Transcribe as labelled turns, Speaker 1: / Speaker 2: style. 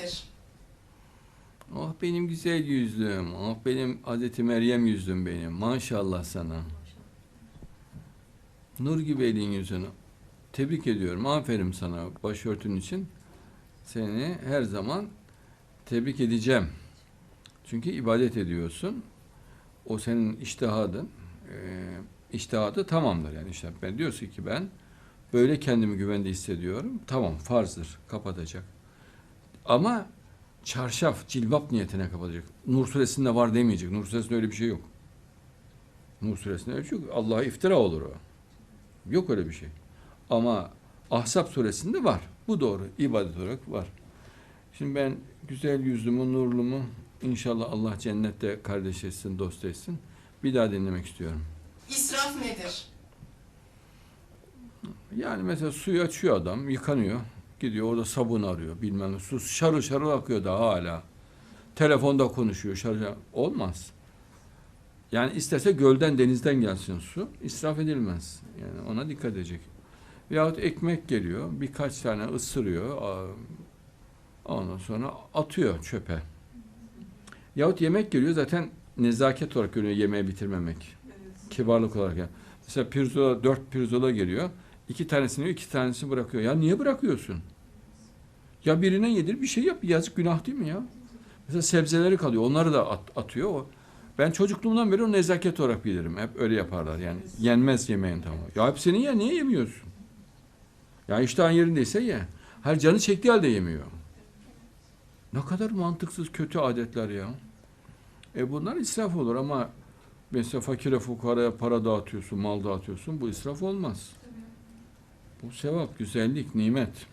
Speaker 1: Nedir?
Speaker 2: Oh benim güzel yüzlüm. Oh benim Hazreti Meryem yüzlüm benim. Maşallah sana. Nur gibi elin yüzünü. Tebrik ediyorum. Aferin sana başörtün için. Seni her zaman tebrik edeceğim. Çünkü ibadet ediyorsun. O senin iştihadın. Ee, iştihadı tamamdır yani işte ben diyorsun ki ben böyle kendimi güvende hissediyorum. Tamam farzdır kapatacak. Ama çarşaf, cilbap niyetine kapatacak. Nur suresinde var demeyecek. Nur suresinde öyle bir şey yok. Nur suresinde öyle bir şey yok. Allah'a iftira olur o. Yok öyle bir şey. Ama Ahzab suresinde var. Bu doğru. İbadet olarak var. Şimdi ben güzel yüzlümü, nurlumu inşallah Allah cennette kardeş etsin, dost etsin. Bir daha dinlemek istiyorum.
Speaker 1: İsraf nedir?
Speaker 2: Yani mesela suyu açıyor adam, yıkanıyor. Gidiyor orada sabun arıyor bilmem ne. Su şarıl şarıl akıyor daha hala. Telefonda konuşuyor şarıl. Olmaz. Yani isterse gölden denizden gelsin su. israf edilmez. Yani ona dikkat edecek. Veyahut ekmek geliyor. Birkaç tane ısırıyor. Ondan sonra atıyor çöpe. Yahut yemek geliyor zaten nezaket olarak görüyor yemeği bitirmemek. Kibarlık olarak yani. Mesela pirzola, dört pirzola geliyor. İki tanesini iki tanesini bırakıyor. Ya niye bırakıyorsun? Ya birine yedir bir şey yap. Yazık günah değil mi ya? Mesela sebzeleri kalıyor. Onları da at- atıyor. O. Ben çocukluğumdan beri o nezaket olarak bilirim. Hep öyle yaparlar yani. Yenmez yemeğin tamamı. Ya hepsini ye. Niye yemiyorsun? Ya iştahın yerindeyse ye. Her canı çektiği halde yemiyor. Ne kadar mantıksız kötü adetler ya. E bunlar israf olur ama mesela fakire fukaraya para dağıtıyorsun, mal dağıtıyorsun. Bu israf olmaz. Bu sevap, güzellik, nimet.